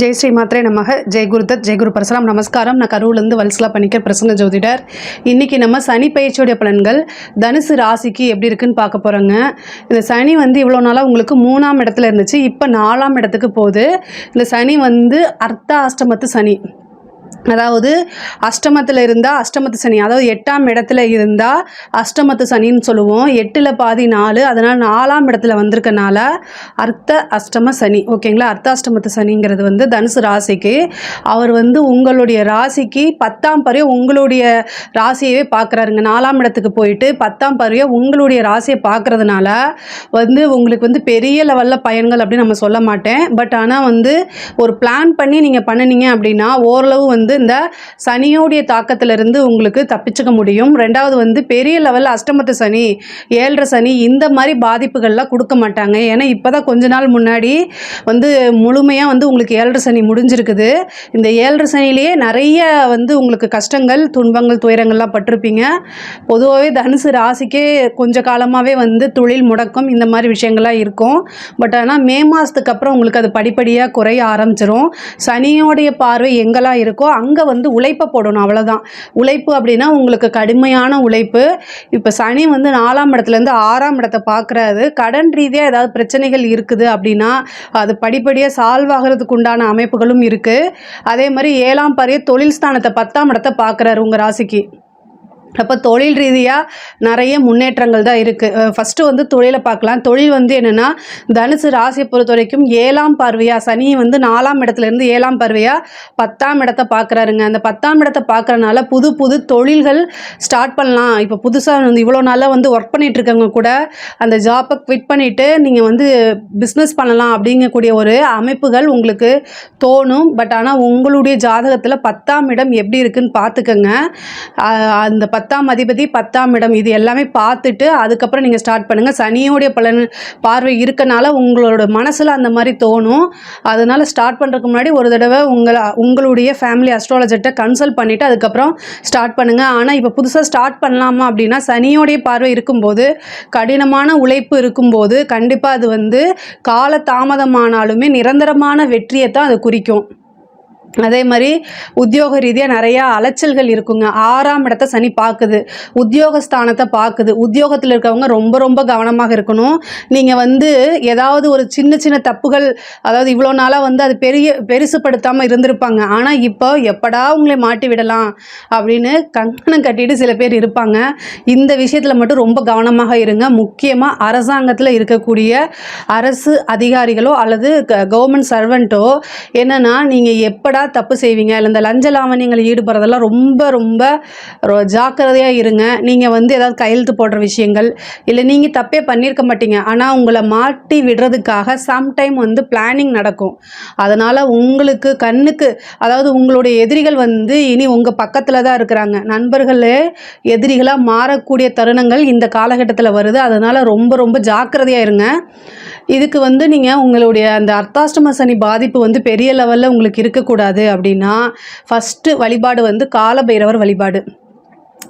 ஜெய் ஸ்ரீ மாத்ரே நமக. ஜெய் குருதத் ஜெய் குரு பரசுராம். நமஸ்காரம். நான் கரூர்லேருந்து வல்சலா பண்ணிக்கிற பிரசன்ன ஜோதிடர். இன்றைக்கி நம்ம சனி பயிற்சியுடைய பலன்கள் தனுசு ராசிக்கு எப்படி இருக்குன்னு பார்க்க போகிறோங்க இந்த சனி வந்து இவ்வளோ நாளாக உங்களுக்கு மூணாம் இடத்துல இருந்துச்சு. இப்போ நாலாம் இடத்துக்கு போகுது. இந்த சனி வந்து அர்த்த அஷ்டமத்து சனி. அதாவது அஷ்டமத்தில் இருந்தால் அஷ்டமத்து சனி அதாவது எட்டாம் இடத்துல இருந்தால் அஷ்டமத்து சனின்னு சொல்லுவோம். எட்டில் பாதி நாலு அதனால் நாலாம் இடத்துல வந்திருக்கனால அர்த்த அஷ்டம சனி. ஓகேங்களா? அர்த்த அஷ்டமத்து சனிங்கிறது வந்து தனுசு ராசிக்கு. அவர் வந்து உங்களுடைய ராசிக்கு பத்தாம் பருவம் உங்களுடைய ராசியவே பார்க்குறாருங்க நாலாம் இடத்துக்கு போயிட்டு பத்தாம் பருவ உங்களுடைய ராசியை பார்க்கறதுனால வந்து உங்களுக்கு வந்து பெரிய லெவலில் பயன்கள் அப்படின்னு நம்ம சொல்ல மாட்டேன். பட் ஆனால் வந்து ஒரு பிளான் பண்ணி நீங்கள் பண்ணினீங்க அப்படின்னா ஓரளவு வந்து இந்த சனியோடைய தாக்கத்திலிருந்து உங்களுக்கு தப்பிச்சுக்க முடியும். ரெண்டாவது வந்து பெரிய லெவலில் அஷ்டமத்து சனி ஏழரை சனி இந்த மாதிரி பாதிப்புகள்லாம் கொடுக்க மாட்டாங்க. ஏன்னா இப்போ தான் கொஞ்ச நாள் முன்னாடி வந்து முழுமையாக வந்து உங்களுக்கு ஏழரை சனி முடிஞ்சிருக்குது. இந்த ஏழரை சனிலேயே நிறைய வந்து உங்களுக்கு கஷ்டங்கள் துன்பங்கள் துயரங்கள்லாம் பட்டிருப்பீங்க. பொதுவாகவே தனுசு ராசிக்கே கொஞ்ச காலமாகவே வந்து தொழில் முடக்கம் இந்த மாதிரி விஷயங்கள்லாம் இருக்கும். பட் ஆனால் மே மாதத்துக்கு அப்புறம் உங்களுக்கு அது படிப்படியாக குறைய ஆரம்பிச்சிரும். சனியோடைய பார்வை எங்கெல்லாம் இருக்கோ அங்கே வந்து உழைப்பை போடணும் அவ்வளோதான் உழைப்பு அப்படின்னா உங்களுக்கு கடுமையான உழைப்பு. இப்போ சனி வந்து நாலாம் இடத்துலேருந்து ஆறாம் இடத்தை பார்க்குறாரு. கடன் ரீதியாக ஏதாவது பிரச்சனைகள் இருக்குது அப்படின்னா அது படிப்படியாக சால்வ் ஆகிறதுக்கு உண்டான அமைப்புகளும் இருக்குது அதே மாதிரி ஏழாம் பாரிய தொழில் ஸ்தானத்தை பத்தாம் இடத்தை பார்க்குறாரு உங்கள் ராசிக்கு. அப்போ தொழில் ரீதியாக நிறைய முன்னேற்றங்கள் தான் இருக்குது ஃபஸ்ட்டு வந்து தொழிலை பார்க்கலாம். தொழில் வந்து என்னென்னா தனுசு ராசியை பொறுத்த வரைக்கும் ஏழாம் பார்வையாக சனி வந்து நாலாம் இடத்துலேருந்து ஏழாம் பார்வையாக பத்தாம் இடத்தை பார்க்குறாருங்க. அந்த பத்தாம் இடத்தை பார்க்குறனால புது புது தொழில்கள் ஸ்டார்ட் பண்ணலாம். இப்போ புதுசாக வந்து இவ்வளோ நாளாக வந்து ஒர்க் பண்ணிகிட்ருக்கவங்க கூட அந்த ஜாப்பை குவிட் பண்ணிவிட்டு நீங்கள் வந்து பிஸ்னஸ் பண்ணலாம் அப்படிங்கக்கூடிய ஒரு அமைப்புகள் உங்களுக்கு தோணும். பட் ஆனால் உங்களுடைய ஜாதகத்தில் பத்தாம் இடம் எப்படி இருக்குன்னு பார்த்துக்கங்க. அந்த அந்த பத்தாம் அதிபதி பத்தாம் இடம். இது எல்லாமே பார்த்துட்டு அதுக்கப்புறம் நீங்கள் ஸ்டார்ட் பண்ணுங்கள் சனியோடைய பலன் பார்வை இருக்கனால உங்களோட மனசில் அந்த மாதிரி தோணும். அதனால் ஸ்டார்ட் பண்ணுறதுக்கு முன்னாடி ஒரு தடவை உங்களை உங்களுடைய ஃபேமிலி அஸ்ட்ராலஜர்கிட்ட கன்சல்ட் பண்ணிவிட்டு அதுக்கப்புறம் ஸ்டார்ட் பண்ணுங்கள் ஆனால் இப்போ புதுசாக ஸ்டார்ட் பண்ணலாமா அப்படின்னா சனியோடைய பார்வை இருக்கும்போது கடினமான உழைப்பு இருக்கும்போது கண்டிப்பாக அது வந்து கால தாமதமானாலுமே நிரந்தரமான வெற்றியை தான் அது குறிக்கும். அதே மாதிரி உத்தியோக ரீதியாக நிறையா அலைச்சல்கள் இருக்குங்க. ஆறாம் இடத்த சனி பார்க்குது. உத்தியோகஸ்தானத்தை பார்க்குது. உத்தியோகத்தில் இருக்கவங்க ரொம்ப ரொம்ப கவனமாக இருக்கணும். நீங்கள் வந்து ஏதாவது ஒரு சின்ன சின்ன தப்புகள் அதாவது இவ்வளோ நாளாக வந்து அது பெரிய பெருசுப்படுத்தாமல் இருந்திருப்பாங்க. ஆனால் இப்போ எப்படா உங்களை மாட்டி விடலாம் அப்படின்னு கங்கணம் கட்டிட்டு சில பேர் இருப்பாங்க. இந்த விஷயத்தில் மட்டும் ரொம்ப கவனமாக இருங்க. முக்கியமாக அரசாங்கத்தில் இருக்கக்கூடிய அரசு அதிகாரிகளோ அல்லது கவர்மெண்ட் சர்வெண்ட்டோ என்னென்னா நீங்கள் எப்படா தப்பு செய்வீங்க இல்லை இந்த லஞ்ச லாவணியங்கள் ஈடுபடுறதெல்லாம் ரொம்ப ரொம்ப ரொ- ஜாக்கிரதையாக இருங்க. நீங்கள் வந்து ஏதாவது கையெழுத்து போடுற விஷயங்கள் இல்லை நீங்கள் தப்பே பண்ணியிருக்க மாட்டீங்க. ஆனால் உங்களை மாட்டி விடுறதுக்காக சம்டைம் வந்து பிளானிங் நடக்கும். அதனால் உங்களுக்கு கண்ணுக்கு அதாவது உங்களுடைய எதிரிகள் வந்து இனி உங்கள் பக்கத்தில் தான் இருக்கிறாங்க. நண்பர்களே எதிரிகளாக மாறக்கூடிய தருணங்கள் இந்த காலகட்டத்தில் வருது. அதனால் ரொம்ப ரொம்ப ஜாக்கிரதையாக இருங்க. இதுக்கு வந்து நீங்கள் உங்களுடைய அந்த அர்த்தாஷ்டம சனி பாதிப்பு வந்து பெரிய லெவலில் உங்களுக்கு இருக்கக்கூடாது. அப்படின்னா ஃபஸ்ட்டு வழிபாடு வந்து காலபைரவர் வழிபாடு.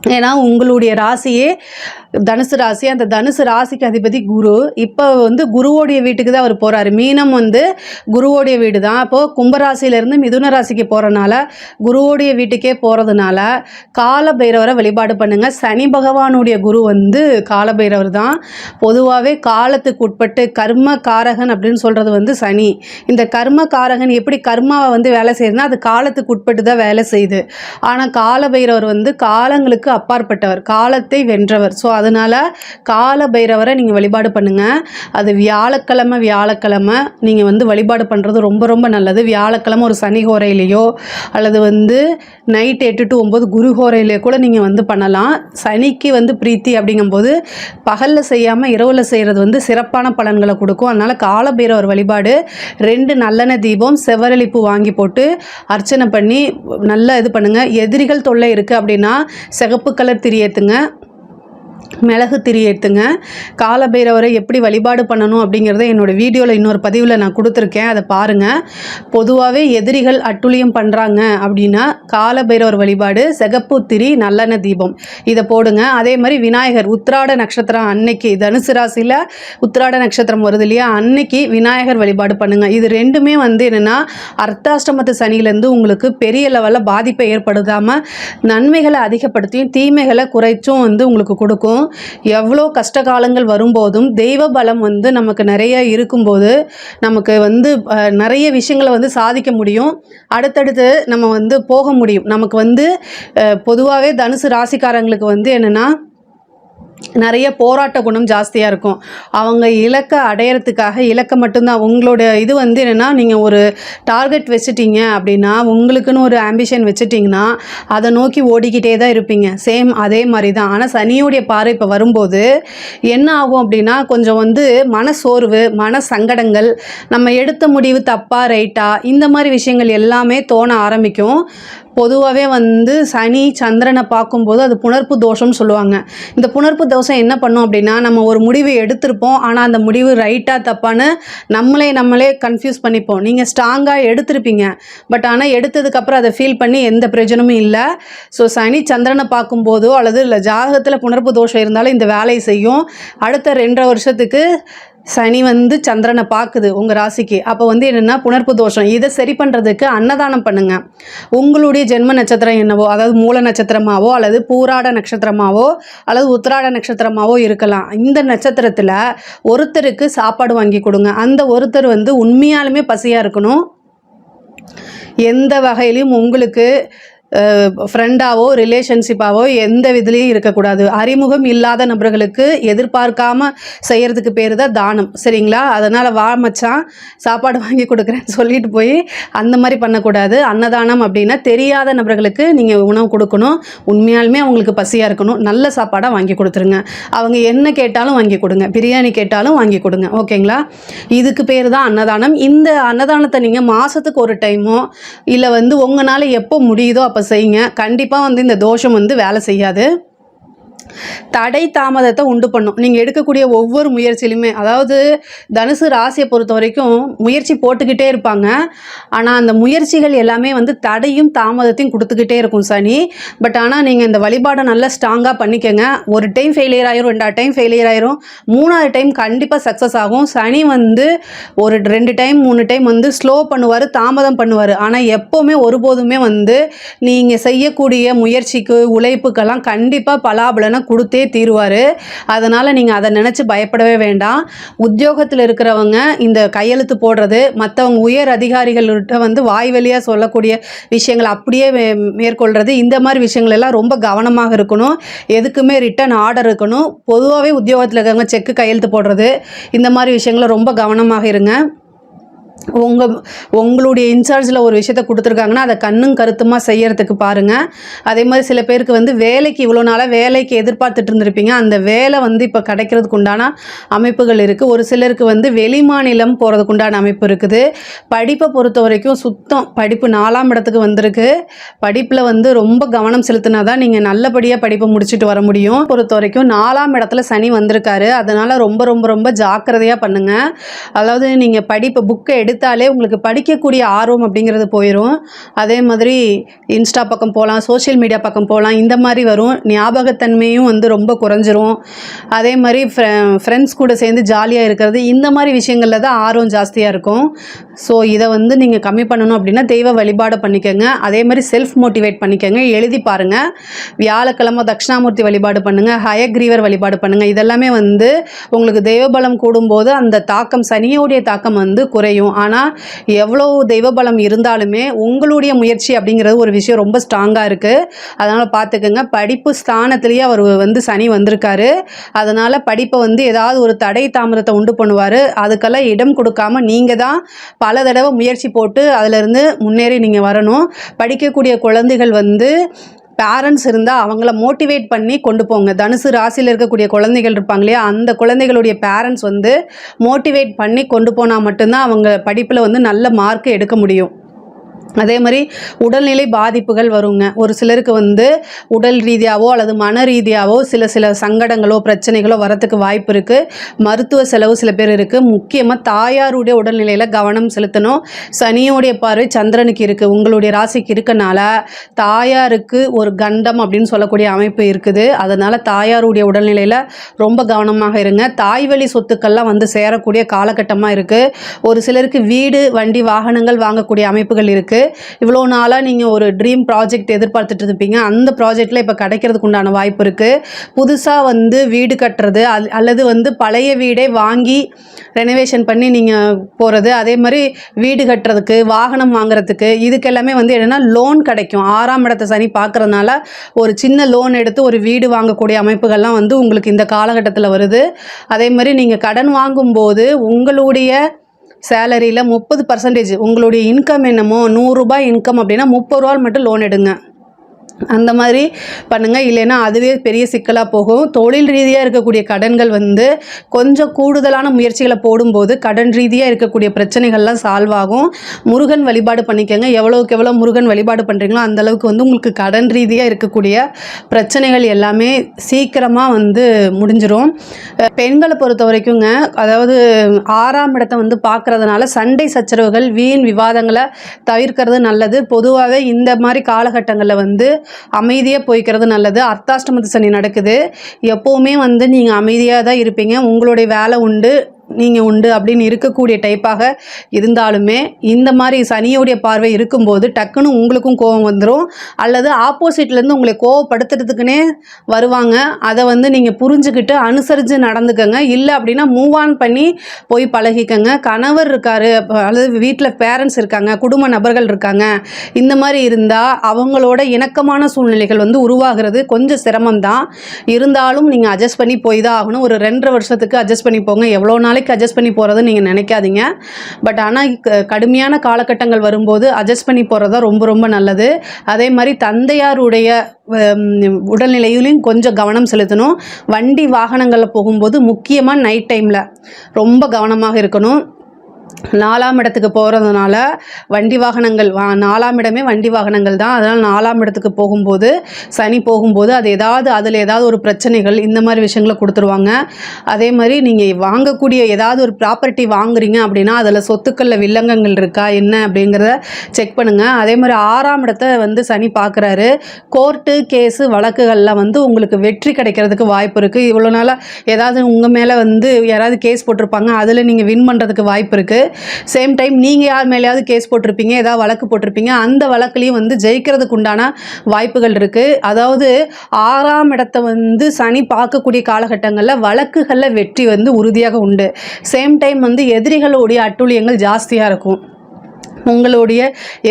ஏன்னா உங்களுடைய ராசியே தனுசு ராசி அந்த தனுசு ராசிக்கு அதிபதி குரு. இப்போ வந்து குருவோடைய வீட்டுக்கு தான் அவர் போகிறாரு மீனம் வந்து குருவோடைய வீடு தான் அப்போது கும்பராசியிலேருந்து மிதுன ராசிக்கு போகிறனால குருவோடைய வீட்டுக்கே போகிறதுனால கால பைரவரை வழிபாடு பண்ணுங்கள் சனி பகவானுடைய குரு வந்து கால பைரவர் தான். பொதுவாகவே காலத்துக்கு உட்பட்டு கர்ம காரகன் அப்படின்னு சொல்கிறது வந்து சனி. இந்த கர்ம காரகன் எப்படி கர்மாவை வந்து வேலை செய்யுதுன்னா அது காலத்துக்கு உட்பட்டு தான் வேலை செய்யுது. ஆனால் கால பைரவர் வந்து காலங்களுக்கு அப்பாற்பட்டவர். காலத்தை வென்றவர். ஸோ அதனால் கால பைரவரை நீங்கள் வழிபாடு பண்ணுங்கள் அது வியாழக்கிழமை வியாழக்கிழமை நீங்கள் வந்து வழிபாடு பண்ணுறது ரொம்ப ரொம்ப நல்லது. வியாழக்கிழமை ஒரு சனி ஹோரையிலையோ அல்லது வந்து நைட் எட்டு டு ஒம்பது குரு ஹோரையிலையோ கூட நீங்கள் வந்து பண்ணலாம். சனிக்கு வந்து பிரீத்தி அப்படிங்கும்போது பகலில் செய்யாமல் இரவில் செய்கிறது வந்து சிறப்பான பலன்களை கொடுக்கும். அதனால் கால பைரவர் வழிபாடு ரெண்டு நல்லெண்ணெய் தீபம் செவ்வரளிப்பு வாங்கி போட்டு அர்ச்சனை பண்ணி நல்லா இது பண்ணுங்கள் எதிரிகள் தொல்லை இருக்குது அப்படின்னா சிகப்பு கலர் திரி மிளகு திரி எடுத்துங்க. காலபைரவரை எப்படி வழிபாடு பண்ணணும் அப்படிங்கிறத என்னோடய வீடியோவில் இன்னொரு பதிவில் நான் கொடுத்துருக்கேன். அதை பாருங்கள் பொதுவாகவே எதிரிகள் அட்டுழியம் பண்ணுறாங்க அப்படின்னா காலபைரவர் வழிபாடு சிகப்பு திரி நல்லெண்ணெய் தீபம் இதை போடுங்க. அதே மாதிரி விநாயகர் உத்திராட நட்சத்திரம் அன்னைக்கு தனுசு ராசியில் உத்திராட நட்சத்திரம் வருது இல்லையா? அன்னைக்கு விநாயகர் வழிபாடு பண்ணுங்கள் இது ரெண்டுமே வந்து என்னென்னா அர்த்தாஷ்டமத்து சனியிலேருந்து உங்களுக்கு பெரிய லெவலில் பாதிப்பை ஏற்படுத்தாமல் நன்மைகளை அதிகப்படுத்தியும் தீமைகளை குறைச்சும் வந்து உங்களுக்கு கொடுக்கும். எவ்வளோ கஷ்ட காலங்கள் வரும்போதும் தெய்வ பலம் வந்து நமக்கு நிறைய இருக்கும்போது நமக்கு வந்து நிறைய விஷயங்களை வந்து சாதிக்க முடியும். அடுத்தடுத்து நம்ம வந்து போக முடியும். நமக்கு வந்து பொதுவாகவே தனுசு ராசிக்காரங்களுக்கு வந்து என்னென்னா நிறைய போராட்ட குணம் ஜாஸ்தியாக இருக்கும். அவங்க இலக்கை அடையிறதுக்காக இலக்கை மட்டும்தான். உங்களோட இது வந்து என்னென்னா நீங்கள் ஒரு டார்கெட் வச்சுட்டீங்க அப்படின்னா உங்களுக்குன்னு ஒரு ஆம்பிஷன் வச்சுட்டிங்கன்னா அதை நோக்கி ஓடிக்கிட்டே தான் இருப்பீங்க. சேம் அதே மாதிரி தான் ஆனால் சனியோடைய பாறை இப்போ வரும்போது என்ன ஆகும் அப்படின்னா கொஞ்சம் வந்து மனசோர்வு மன சங்கடங்கள் நம்ம எடுத்த முடிவு தப்பாக ரைட்டாக இந்த மாதிரி விஷயங்கள் எல்லாமே தோண ஆரம்பிக்கும். பொதுவாகவே வந்து சனி சந்திரனை பார்க்கும்போது அது புணர்ப்பு தோஷம்னு சொல்லுவாங்க. இந்த புணர்ப்பு தோஷம் என்ன பண்ணும் அப்படின்னா நம்ம ஒரு முடிவு எடுத்திருப்போம். ஆனால் அந்த முடிவு ரைட்டாக தப்பான்னு நம்மளே நம்மளே கன்ஃபியூஸ் பண்ணிப்போம். நீங்கள் ஸ்ட்ராங்காக எடுத்திருப்பீங்க. பட் ஆனால் எடுத்ததுக்கப்புறம் அதை ஃபீல் பண்ணி எந்த பிரயோஜனமும் இல்லை. ஸோ சனி சந்திரனை பார்க்கும்போதோ அல்லது இல்லை ஜாதகத்தில் புணர்ப்பு தோஷம் இருந்தாலும் இந்த வேலையை செய்யும். அடுத்த ரெண்டரை வருஷத்துக்கு சனி வந்து சந்திரனை பார்க்குது உங்கள் ராசிக்கு. அப்போ வந்து என்னென்னா புணர்ப்பு தோஷம். இதை சரி பண்ணுறதுக்கு அன்னதானம் பண்ணுங்க. உங்களுடைய ஜென்ம நட்சத்திரம் என்னவோ அதாவது மூல நட்சத்திரமாவோ அல்லது பூராட நட்சத்திரமாவோ அல்லது உத்திராட நட்சத்திரமாவோ இருக்கலாம். இந்த நட்சத்திரத்தில் ஒருத்தருக்கு சாப்பாடு வாங்கி கொடுங்க. அந்த ஒருத்தர் வந்து உண்மையாலுமே பசியாக இருக்கணும். எந்த வகையிலையும் உங்களுக்கு ஃப்ரெண்டாவோ ரிலேஷன்ஷிப்பாவோ எந்த விதிலையும் இருக்கக்கூடாது. அறிமுகம் இல்லாத நபர்களுக்கு எதிர்பார்க்காம செய்கிறதுக்கு பேர் தான் தானம். சரிங்களா? அதனால் வா மச்சான் சாப்பாடு வாங்கி கொடுக்குறேன்னு சொல்லிட்டு போய் அந்த மாதிரி பண்ணக்கூடாது. அன்னதானம் அப்படின்னா தெரியாத நபர்களுக்கு நீங்கள் உணவு கொடுக்கணும். உண்மையாலுமே அவங்களுக்கு பசியாக இருக்கணும். நல்ல சாப்பாடாக வாங்கி கொடுத்துருங்க. அவங்க என்ன கேட்டாலும் வாங்கி கொடுங்க. பிரியாணி கேட்டாலும் வாங்கி கொடுங்க. ஓகேங்களா? இதுக்கு பேர் தான் அன்னதானம். இந்த அன்னதானத்தை நீங்கள் மாதத்துக்கு ஒரு டைமோ இல்லை வந்து உங்களால் எப்போ முடியுதோ அப்போ செய்யுங்க. கண்டிப்பாக வந்து இந்த தோஷம் வந்து வேலை செய்யாது. தடை தாமதத்தை உண்டு பண்ணும். நீங்கள் எடுக்கக்கூடிய ஒவ்வொரு முயற்சியிலுமே அதாவது தனுசு ராசியை பொறுத்த வரைக்கும் முயற்சி போட்டுக்கிட்டே இருப்பாங்க. ஆனால் அந்த முயற்சிகள் எல்லாமே வந்து தடையும் தாமதத்தையும் கொடுத்துக்கிட்டே இருக்கும் சனி. பட் ஆனால் நீங்கள் இந்த வழிபாடை நல்லா ஸ்ட்ராங்காக பண்ணிக்கங்க. ஒரு டைம் ஃபெயிலியர் ஆயிரும் ரெண்டாவது டைம் ஃபெயிலியர் ஆயிரும் மூணாவது டைம் கண்டிப்பாக சக்ஸஸ் ஆகும். சனி வந்து ஒரு ரெண்டு டைம் மூணு டைம் வந்து ஸ்லோ பண்ணுவார் தாமதம் பண்ணுவார். ஆனால் எப்போவுமே ஒருபோதுமே வந்து நீங்கள் செய்யக்கூடிய முயற்சிக்கு உழைப்புக்கெல்லாம் கண்டிப்பாக பலாபலனை கொடுத்தே தீருவார். அதனால் நீங்கள் அதை நினச்சி பயப்படவே வேண்டாம். உத்தியோகத்தில் இருக்கிறவங்க இந்த கையெழுத்து போடுறது மற்றவங்க உயர் அதிகாரிகள்கிட்ட வந்து வாய் வழியாக சொல்லக்கூடிய விஷயங்களை அப்படியே மே- மேற்கொள்கிறது இந்த மாதிரி விஷயங்கள் எல்லாம் ரொம்ப கவனமாக இருக்கணும். எதுக்குமே ரிட்டன் ஆர்டர் இருக்கணும். பொதுவாகவே உத்தியோகத்தில் இருக்கிறவங்க செக்கு கையெழுத்து போடுறது இந்த மாதிரி விஷயங்கள ரொம்ப கவனமாக இருங்க. உங்கள் உங்களுடைய இன்சார்ஜில் ஒரு விஷயத்த கொடுத்துருக்காங்கன்னா அதை கண்ணும் கருத்துமாக செய்யறதுக்கு பாருங்கள் அதே மாதிரி சில பேருக்கு வந்து வேலைக்கு இவ்வளோ நாளாக வேலைக்கு எதிர்பார்த்துட்டு இருந்திருப்பீங்க. அந்த வேலை வந்து இப்போ கிடைக்கிறதுக்கு உண்டான அமைப்புகள் இருக்குது ஒரு சிலருக்கு வந்து வெளிமாநிலம் போகிறதுக்கு உண்டான அமைப்பு இருக்குது. படிப்பை பொறுத்த வரைக்கும் சுத்தம் படிப்பு நாலாம் இடத்துக்கு வந்திருக்கு. படிப்பில் வந்து ரொம்ப கவனம் செலுத்தினா தான் நீங்கள் நல்லபடியாக படிப்பை முடிச்சுட்டு வர முடியும். பொறுத்த வரைக்கும் நாலாம் இடத்துல சனி வந்திருக்காரு. அதனால் ரொம்ப ரொம்ப ரொம்ப ஜாக்கிரதையாக பண்ணுங்கள் அதாவது நீங்கள் படிப்பை புக்கை எடுத்தாலே உங்களுக்கு படிக்கக்கூடிய ஆர்வம் அப்படிங்கிறது போயிடும் அதே மாதிரி இன்ஸ்டா பக்கம் போகலாம் சோஷியல் மீடியா பக்கம் போகலாம் இந்த மாதிரி வரும். ஞாபகத்தன்மையும் வந்து ரொம்ப குறைஞ்சிரும். அதே மாதிரி ஃப்ரெண்ட்ஸ் கூட சேர்ந்து ஜாலியாக இருக்கிறது இந்த மாதிரி விஷயங்களில் தான் ஆர்வம் ஜாஸ்தியாக இருக்கும். ஸோ இதை வந்து நீங்கள் கம்மி பண்ணணும் அப்படின்னா தெய்வ வழிபாடு பண்ணிக்கோங்க. அதே மாதிரி செல்ஃப் மோட்டிவேட் பண்ணிக்கோங்க. எழுதி பாருங்கள் வியாழக்கிழமை தட்சிணாமூர்த்தி வழிபாடு பண்ணுங்கள் ஹயக்ரீவர் வழிபாடு பண்ணுங்கள் இதெல்லாமே வந்து உங்களுக்கு தெய்வபலம் கூடும்போது அந்த தாக்கம் சனியோடைய தாக்கம் வந்து குறையும். ஆனால் எவ்வளோ தெய்வபலம் இருந்தாலுமே உங்களுடைய முயற்சி அப்படிங்கிறது ஒரு விஷயம் ரொம்ப ஸ்ட்ராங்காக இருக்குது அதனால் பார்த்துக்கோங்க படிப்பு ஸ்தானத்துலேயே அவர் வந்து சனி வந்திருக்காரு. அதனால் படிப்பை வந்து ஏதாவது ஒரு தடை தாமிரத்தை உண்டு பண்ணுவார். அதுக்கெல்லாம் இடம் கொடுக்காம நீங்கள் தான் பல தடவை முயற்சி போட்டு அதிலிருந்து முன்னேறி நீங்கள் வரணும். படிக்கக்கூடிய குழந்தைகள் வந்து பேரண்ட்ஸ் இருந்தால் அவங்கள மோட்டிவேட் பண்ணி கொண்டு போங்க. தனுசு ராசியில் இருக்கக்கூடிய குழந்தைகள் இருப்பாங்க இல்லையா? அந்த குழந்தைகளுடைய பேரண்ட்ஸ் வந்து மோட்டிவேட் பண்ணி கொண்டு போனால் மட்டும்தான் அவங்க படிப்பில் வந்து நல்ல மார்க் எடுக்க முடியும். அதே மாதிரி உடல்நிலை பாதிப்புகள் வருங்க. ஒரு சிலருக்கு வந்து உடல் ரீதியாவோ அல்லது மன ரீதியாவோ சில சில சங்கடங்களோ பிரச்சனைகளோ வரத்துக்கு வாய்ப்பு இருக்குது மருத்துவ செலவு சில பேர் இருக்குது முக்கியமாக தாயாருடைய உடல்நிலையில் கவனம் செலுத்தணும். சனியோடைய பார்வை சந்திரனுக்கு இருக்குது உங்களுடைய ராசிக்கு இருக்கனால தாயாருக்கு ஒரு கண்டம் அப்படின்னு சொல்லக்கூடிய அமைப்பு இருக்குது. அதனால் தாயாருடைய உடல்நிலையில் ரொம்ப கவனமாக இருங்க. தாய் வழி சொத்துக்கள்லாம் வந்து சேரக்கூடிய காலகட்டமாக இருக்குது ஒரு சிலருக்கு வீடு வண்டி வாகனங்கள் வாங்கக்கூடிய அமைப்புகள் இருக்குது இவ்வளோ நாளாக நீங்கள் ஒரு ட்ரீம் ப்ராஜெக்ட் எதிர்பார்த்துட்டு இருப்பீங்க. அந்த ப்ராஜெக்டில் இப்போ கிடைக்கிறதுக்கு உண்டான வாய்ப்பு இருக்குது புதுசாக வந்து வீடு கட்டுறது அல்- அல்லது வந்து பழைய வீடே வாங்கி ரெனோவேஷன் பண்ணி நீங்கள் போகிறது அதே மாதிரி வீடு கட்டுறதுக்கு வாகனம் வாங்குறதுக்கு இதுக்கெல்லாமே வந்து என்னென்னா லோன் கிடைக்கும். ஆறாம் இடத்த சனி பார்க்கறதுனால ஒரு சின்ன லோன் எடுத்து ஒரு வீடு வாங்கக்கூடிய அமைப்புகள்லாம் வந்து உங்களுக்கு இந்த காலகட்டத்தில் வருது. அதே மாதிரி நீங்கள் கடன் வாங்கும்போது உங்களுடைய சேலரியில் முப்பது பர்சன்டேஜ் உங்களுடைய இன்கம் என்னமோ நூறுரூபா இன்கம் அப்படின்னா முப்பது ரூபா மட்டும் லோன் எடுங்க. அந்த மாதிரி பண்ணுங்கள் இல்லைன்னா அதுவே பெரிய சிக்கலாக போகும். தொழில் ரீதியாக இருக்கக்கூடிய கடன்கள் வந்து கொஞ்சம் கூடுதலான முயற்சிகளை போடும்போது கடன் ரீதியாக இருக்கக்கூடிய பிரச்சனைகள்லாம் சால்வ் ஆகும். முருகன் வழிபாடு பண்ணிக்கோங்க. எவ்வளோக்கு எவ்வளோ முருகன் வழிபாடு பண்ணுறீங்களோ அந்தளவுக்கு வந்து உங்களுக்கு கடன் ரீதியாக இருக்கக்கூடிய பிரச்சனைகள் எல்லாமே சீக்கிரமாக வந்து முடிஞ்சிடும் பெண்களை பொறுத்த வரைக்குங்க அதாவது ஆறாம் இடத்தை வந்து பார்க்கறதுனால சண்டை சச்சரவுகள் வீண் விவாதங்களை தவிர்க்கிறது நல்லது. பொதுவாகவே இந்த மாதிரி காலகட்டங்களில் வந்து அமைதியாக போய்க்கிறது நல்லது. அர்த்தாஷ்டமத்து சனி நடக்குது. எப்போவுமே வந்து நீங்கள் அமைதியாக தான் இருப்பீங்க. உங்களுடைய வேலை உண்டு. நீங்கள் உண்டு அப்படின்னு இருக்கக்கூடிய டைப்பாக இருந்தாலுமே இந்த மாதிரி சனியோடைய பார்வை இருக்கும்போது டக்குன்னு உங்களுக்கும் கோபம் வந்துடும் அல்லது ஆப்போசிட்லேருந்து உங்களை கோவப்படுத்துறதுக்குன்னே வருவாங்க. அதை வந்து நீங்கள் புரிஞ்சுக்கிட்டு அனுசரித்து நடந்துக்கங்க. இல்லை அப்படின்னா மூவ் ஆன் பண்ணி போய் பழகிக்கங்க. கணவர் இருக்காரு அல்லது வீட்டில் பேரண்ட்ஸ் இருக்காங்க குடும்ப நபர்கள் இருக்காங்க. இந்த மாதிரி இருந்தால் அவங்களோட இணக்கமான சூழ்நிலைகள் வந்து உருவாகிறது கொஞ்சம் சிரமம் தான் இருந்தாலும் நீங்கள் அட்ஜஸ்ட் பண்ணி போய் தான் ஆகணும். ஒரு ரெண்டரை வருஷத்துக்கு அட்ஜஸ்ட் பண்ணி போங்க. எவ்வளோ நாளைக்கு அட்ஜஸ்ட் பண்ணி போகிறது நீங்கள் நினைக்காதீங்க. பட் ஆனால் கடுமையான காலகட்டங்கள் வரும்போது அட்ஜஸ்ட் பண்ணி போகிறது தான் ரொம்ப ரொம்ப நல்லது. அதே மாதிரி தந்தையாருடைய உடல்நிலையிலையும் கொஞ்சம் கவனம் செலுத்தணும். வண்டி வாகனங்களில் போகும்போது முக்கியமாக நைட் டைமில் ரொம்ப கவனமாக இருக்கணும். நாலாம் இடத்துக்கு போகிறதுனால வண்டி வாகனங்கள் வா நாலாம் இடமே வண்டி வாகனங்கள் தான். அதனால் நாலாம் இடத்துக்கு போகும்போது சனி போகும்போது அது ஏதாவது அதில் ஏதாவது ஒரு பிரச்சனைகள் இந்த மாதிரி விஷயங்களை கொடுத்துருவாங்க. அதே மாதிரி நீங்கள் வாங்கக்கூடிய ஏதாவது ஒரு ப்ராப்பர்ட்டி வாங்குறீங்க அப்படின்னா அதில் சொத்துக்களில் வில்லங்கங்கள் இருக்கா என்ன அப்படிங்கிறத செக் பண்ணுங்கள் அதே மாதிரி ஆறாம் இடத்த வந்து சனி பார்க்குறாரு. கோர்ட்டு கேஸு வழக்குகளில் வந்து உங்களுக்கு வெற்றி கிடைக்கிறதுக்கு வாய்ப்பு இருக்குது இவ்வளோ நாளாக ஏதாவது உங்கள் மேலே வந்து யாராவது கேஸ் போட்டிருப்பாங்க அதில் நீங்கள் வின் பண்ணுறதுக்கு வாய்ப்பு இருக்குது சேம் டைம் நீங்கள் யார் மேலேயாவது கேஸ் போட்டிருப்பீங்க ஏதாவது வழக்கு போட்டிருப்பீங்க அந்த வழக்குலையும் வந்து ஜெயிக்கிறதுக்கு உண்டான வாய்ப்புகள் இருக்குது அதாவது ஆறாம் இடத்தை வந்து சனி பார்க்கக்கூடிய காலகட்டங்களில் வழக்குகளில் வெற்றி வந்து உறுதியாக உண்டு. சேம் டைம் வந்து எதிரிகளுடைய அட்டூழியங்கள் ஜாஸ்தியாக இருக்கும். உங்களுடைய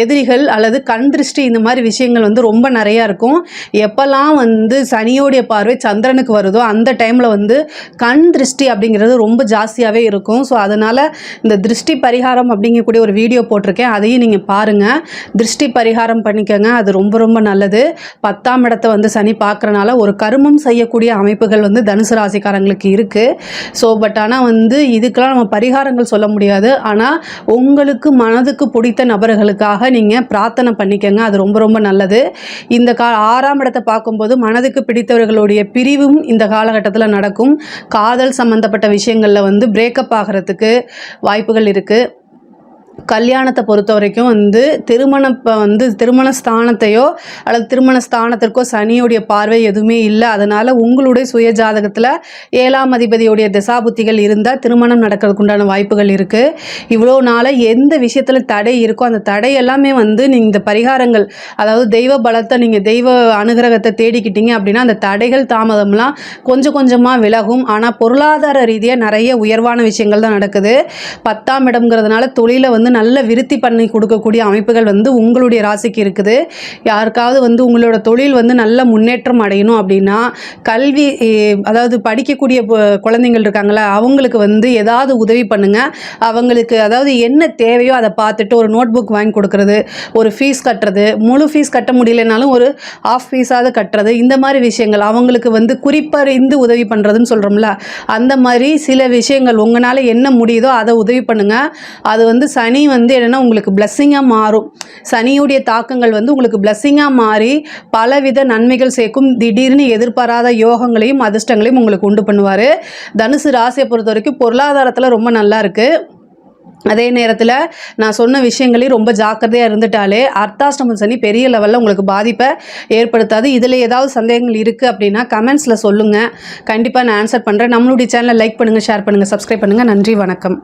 எதிரிகள் அல்லது கண் திருஷ்டி இந்த மாதிரி விஷயங்கள் வந்து ரொம்ப நிறையா இருக்கும். எப்போல்லாம் வந்து சனியோடைய பார்வை சந்திரனுக்கு வருதோ அந்த டைமில் வந்து கண் திருஷ்டி அப்படிங்கிறது ரொம்ப ஜாஸ்தியாகவே இருக்கும். ஸோ அதனால் இந்த திருஷ்டி பரிகாரம் அப்படிங்கக்கூடிய ஒரு வீடியோ போட்டிருக்கேன். அதையும் நீங்கள் பாருங்கள் திருஷ்டி பரிகாரம் பண்ணிக்கோங்க. அது ரொம்ப ரொம்ப நல்லது. பத்தாம் இடத்தை வந்து சனி பார்க்குறனால ஒரு கருமம் செய்யக்கூடிய அமைப்புகள் வந்து தனுசு ராசிக்காரங்களுக்கு இருக்குது ஸோ பட் ஆனால் வந்து இதுக்கெல்லாம் நம்ம பரிகாரங்கள் சொல்ல முடியாது. ஆனால் உங்களுக்கு மனதுக்கு பிடித்த நபர்களுக்காக நீங்கள் பிரார்த்தனை பண்ணிக்கங்க. அது ரொம்ப ரொம்ப நல்லது. இந்த கா ஆறாம் இடத்தை பார்க்கும்போது மனதுக்கு பிடித்தவர்களுடைய பிரிவும் இந்த காலகட்டத்தில் நடக்கும். காதல் சம்மந்தப்பட்ட விஷயங்களில் வந்து பிரேக்கப் ஆகிறதுக்கு வாய்ப்புகள் இருக்குது கல்யாணத்தை பொறுத்த வரைக்கும் வந்து திருமணம் இப்போ வந்து திருமண ஸ்தானத்தையோ அல்லது திருமண ஸ்தானத்திற்கோ சனியுடைய பார்வை எதுவுமே இல்லை. அதனால் உங்களுடைய சுய ஜாதகத்தில் ஏழாம் அதிபதியுடைய திசாபுத்திகள் இருந்தால் திருமணம் நடக்கிறதுக்கு உண்டான வாய்ப்புகள் இருக்குது இவ்வளோ நாளாக எந்த விஷயத்தில் தடை இருக்கோ அந்த தடை எல்லாமே வந்து நீங்கள் இந்த பரிகாரங்கள் அதாவது தெய்வ பலத்தை நீங்கள் தெய்வ அனுகிரகத்தை தேடிக்கிட்டீங்க அப்படின்னா அந்த தடைகள் தாமதம்லாம் கொஞ்சம் கொஞ்சமாக விலகும். ஆனால் பொருளாதார ரீதியாக நிறைய உயர்வான விஷயங்கள் தான் நடக்குது. பத்தாம் இடம்ங்கிறதுனால தொழிலை வந்து நல்ல விருத்தி பண்ணி கொடுக்கக்கூடிய அமைப்புகள் வந்து உங்களுடைய ராசிக்கு இருக்குது. யாருக்காவது வந்து உங்களோட தொழில் வந்து நல்ல முன்னேற்றம் அடையணும் அப்படின்னா கல்வி அதாவது படிக்கக்கூடிய குழந்தைங்கள் இருக்காங்களா அவங்களுக்கு வந்து ஏதாவது உதவி பண்ணுங்கள் அவங்களுக்கு அதாவது என்ன தேவையோ அதை பார்த்துட்டு ஒரு நோட் புக் வாங்கி கொடுக்கறது ஒரு ஃபீஸ் கட்டுறது முழு ஃபீஸ் கட்ட முடியலனாலும் ஒரு ஆஃப் ஃபீஸாவது கட்டுறது இந்த மாதிரி விஷயங்கள் அவங்களுக்கு வந்து குறிப்பறிந்து உதவி பண்ணுறதுன்னு சொல்கிறோம்ல அந்த மாதிரி சில விஷயங்கள் உங்களால் என்ன முடியுதோ அதை உதவி பண்ணுங்கள் அது வந்து சனி வந்து என்னென்னா உங்களுக்கு பிளஸ்ஸிங்காக மாறும். சனியுடைய தாக்கங்கள் வந்து உங்களுக்கு பிளஸ்ஸிங்காக மாறி பலவித நன்மைகள் சேர்க்கும். திடீர்னு எதிர்பாராத யோகங்களையும் அதிர்ஷ்டங்களையும் உங்களுக்கு உண்டு பண்ணுவார். தனுசு ராசியை பொறுத்த வரைக்கும் பொருளாதாரத்தில் ரொம்ப நல்லா இருக்குது அதே நேரத்தில் நான் சொன்ன விஷயங்களையும் ரொம்ப ஜாக்கிரதையாக இருந்துட்டாலே அர்த்தாஷ்டம சனி பெரிய லெவலில் உங்களுக்கு பாதிப்பை ஏற்படுத்தாது. இதில் ஏதாவது சந்தேகங்கள் இருக்குது அப்படின்னா கமெண்ட்ஸில் சொல்லுங்கள் கண்டிப்பாக நான் ஆன்சர் பண்ணுறேன் நம்மளுடைய சேனலை லைக் பண்ணுங்கள் ஷேர் பண்ணுங்கள் சப்ஸ்கிரைப் பண்ணுங்கள் நன்றி வணக்கம்.